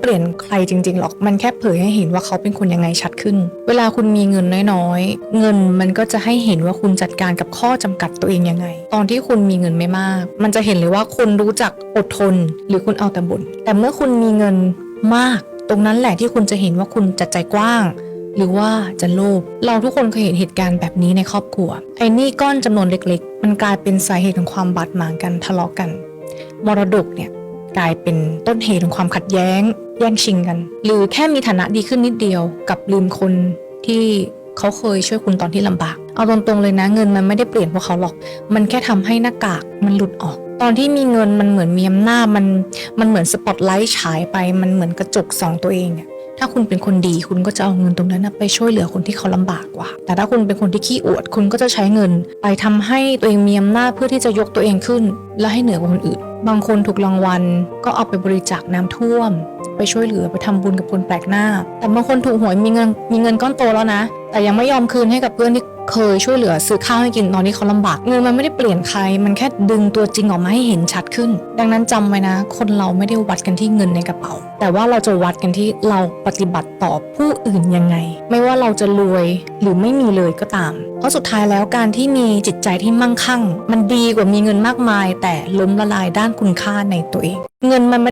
เปลี่ยนใครจริงๆหรอก มันแค่เผยให้เห็นว่าเขาเป็นคนยังไงชัดขึ้น เวลาคุณมีเงินน้อยๆ เงินมันก็จะให้เห็นว่าคุณจัดการกับข้อจำกัดตัวเองยังไง ตอนที่คุณมีเงินไม่มาก มันจะเห็นเลยว่าคุณรู้จักอดทน หรือคุณเอาแต่บ่น แต่เมื่อคุณมีเงินมาก ตรงนั้นแหละที่คุณจะเห็นว่าคุณจัดใจกว้างหรือว่าจะโลภเราทุกคนเคยเห็นเหตุการณ์แบบนี้ในครอบครัว ไอ้นี่ก้อนจำนวนเล็กๆ มันกลายเป็นสาเหตุของความบาดหมางกันทะเลาะกัน มรดกเนี่ย กลายเป็นต้นเหตุของความขัดแย้ง แย่งชิงกัน หรือแค่มีฐานะดีขึ้นนิดเดียว กับลืมคนที่เขาเคยช่วยคุณตอนที่ลำบาก เอาตรงๆเลยนะเงินมันไม่ได้เปลี่ยนพวกเขาหรอก มันแค่ทำให้หน้ากากมันหลุดออก ตอนที่มีเงินมันเหมือนมีอำนาจมันมันเหมือนสปอตไลท์ฉายไปมันเหมือนกระจกส่องตัวเองอะถ้าคุณเป็นคนดีคุณก็จะเอาเงินตรงนั้นไปช่วยเหลือคนที่เขาลำบากกว่า แต่ถ้าคุณเป็นคนที่ขี้อวดคุณก็จะใช้เงิน ไปทำให้ตัวเองมีอำนาจเพื่อที่จะยกตัวเองขึ้น และให้เหนือกว่าคนอื่นบางคนถูกรางวัลก็เอาไปบริจาคน้ำท่วม ไปช่วยเหลือไปทำบุญกับคนแปลกหน้า แต่บางคนถูกหวยมีเงินมีเงินก้อนโตแล้วนะ แต่ยังไม่ยอมคืนให้กับเพื่อนที่เคยช่วยเหลือซื้อข้าวให้กินตอนที่เขาลำบากเงินมันไม่ได้เปลี่ยนใคร มันแค่ดึงตัวจริงออกมาให้เห็นชัดขึ้น ดังนั้นจำไว้นะ คนเราไม่ได้วัดกันที่เงินในกระเป๋า แต่ว่าเราจะวัดกันที่เราปฏิบัติต่อผู้อื่นยังไง ไม่ว่าเราจะรวย หรือไม่มีเลยก็ตาม เพราะสุดท้ายแล้วการที่มีจิตใจที่มั่งคั่ง มันดีกว่ามีเงินมากมาย แต่ล้มละลายด้านคุณค่าในตัวเอง เงินมันไม่